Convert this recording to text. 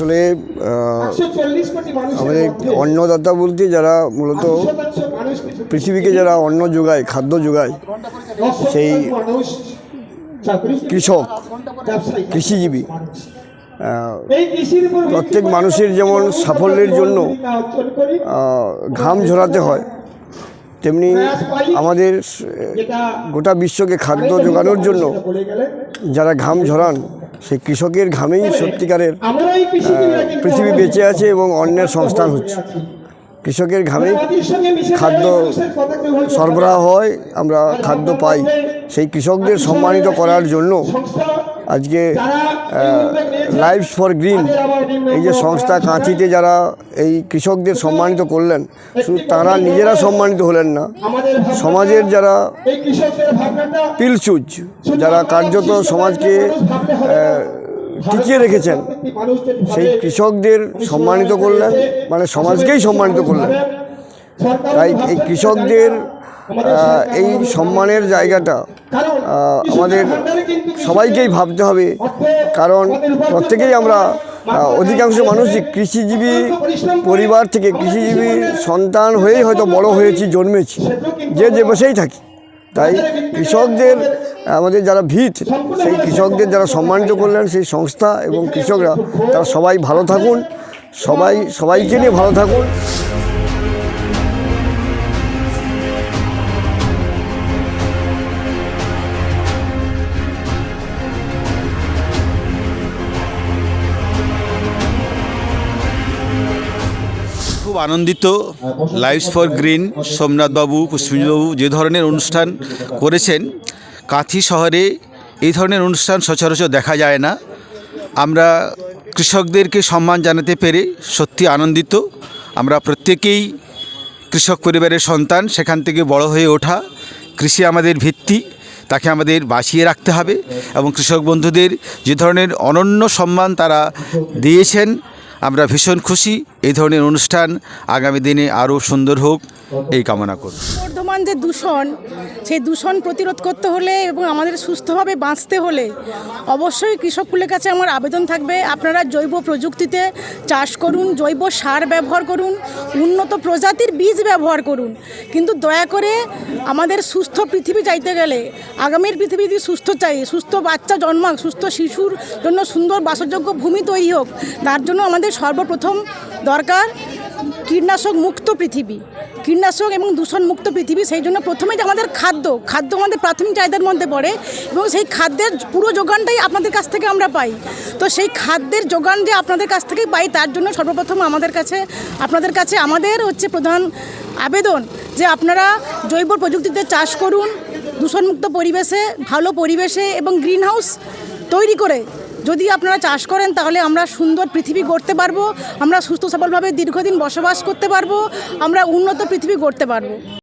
আসলে আমাদের অন্নদাতা বলতে যারা মূলত পৃথিবীকে যারা অন্ন যোগায় খাদ্য যোগায় সেই কৃষক কৃষিজীবী প্রত্যেক মানুষের যেমন সাফল্যের জন্য ঘাম ঝরাতে হয় তেমনি আমাদের গোটা বিশ্বকে খাদ্য যোগানোর জন্য। যারা ঘাম ঝরান সেই কৃষকের ঘামেই সত্যিকারের পৃথিবী বেঁচে আছে এবং অন্যের সংস্থান হচ্ছে। কৃষকের মিশে খাদ্য সরবরাহ হয় আমরা খাদ্য পাই। সেই কৃষকদের সম্মানিত করার জন্য আজকে যারা এই উদ্যোগ নিয়েছে, লাইফ ফর গ্রিন এই যে সংস্থা কাঁচিতে যারা এই কৃষকদের সম্মানিত করলেন শুধু তারা নিজেরা সম্মানিত হলেন না সমাজের যারা পিলচুজ যারা কার্যত সমাজকে টিকিয়ে রেখেছেন। সেই কৃষকদের সম্মানিত করলেন মানে সমাজকেই সম্মানিত করলেন। তাই এই কৃষকদের এই সম্মানের জায়গাটা আমাদের সবাইকেই ভাবতে হবে। কারণ প্রত্যেকেই আমরা অধিকাংশ মানুষই কৃষিজীবী পরিবার থেকে কৃষিজীবী সন্তান হয়েই হয়তো বড় হয়েছি, জন্মেছি। যে যে বসেই থাকি। তাই কৃষকদের, আমাদের যারা ভিত, সেই কৃষকদের যারা সম্মানিত করলেন সেই সংস্থা এবং কৃষকরা, তারা সবাই ভালো থাকুন। সবাই, সবাইকে নিয়ে ভালো থাকুন। খুব আনন্দিত। লাইফস ফর গ্রিন সোমনাথবাবু পুষ্পিঞ্জবাবু যে ধরনের অনুষ্ঠান করেছেন, কাঁথি শহরে এই ধরনের অনুষ্ঠান সচরাচর দেখা যায় না। আমরা কৃষকদেরকে সম্মান জানাতে পেরে সত্যি আনন্দিত। আমরা প্রত্যেকেই কৃষক পরিবারের সন্তান, সেখান থেকে বড় হয়ে ওঠা। কৃষি আমাদের ভিত্তি, তাকে আমাদের বাঁচিয়ে রাখতে হবে এবং কৃষক বন্ধুদের যে ধরনের অনন্য সম্মান তারা দিয়েছেন, আমরা ভীষণ খুশি। এই ধরনের অনুষ্ঠান আগামী দিনে আরও সুন্দর হোক, এই কামনা করব বর্ধমান যে দূষণ, সেই দূষণ প্রতিরোধ করতে হলে এবং আমাদের সুস্থভাবে বাঁচতে হলে অবশ্যই কৃষককুলের কাছে আমার আবেদন থাকবে। আপনারা জৈব প্রযুক্তিতে চাষ করুন, জৈব সার ব্যবহার করুন, উন্নত প্রজাতির বীজ ব্যবহার করুন। কিন্তু দয়া করে আমাদের সুস্থ পৃথিবী চাইতে গেলে, আগামীর পৃথিবী যদি সুস্থ চাই, সুস্থ বাচ্চা জন্মাক, সুস্থ শিশুর জন্য সুন্দর বাসযোগ্য ভূমি তৈরি হোক, তার জন্য আমাদের সর্বপ্রথম দরকার কীটনাশক মুক্ত পৃথিবী, কীটনাশক এবং দূষণ মুক্ত পৃথিবী, সেই জন্য প্রথমে যে আমাদের খাদ্য খাদ্য আমাদের প্রাথমিক চাহিদার মধ্যে পড়ে এবং সেই খাদ্যের পুরো যোগানটাই আপনাদের কাছ থেকে আমরা পাই। তো সেই খাদ্যের যোগান যে আপনাদের কাছ থেকেই পাই, তার জন্য সর্বপ্রথম আমাদের কাছে, আপনাদের কাছে আমাদের হচ্ছে প্রধান আবেদন যে আপনারা জৈব প্রযুক্তিতে চাষ করুন, দূষণমুক্ত পরিবেশে, ভালো পরিবেশে এবং গ্রিন হাউস তৈরি করে যদি আপনারা চাষ করেন, তাহলে আমরা সুন্দর পৃথিবী গড়তে পারব, আমরা সুস্থ সবলভাবে দীর্ঘদিন বসবাস করতে পারব, আমরা উন্নত পৃথিবী গড়তে পারব।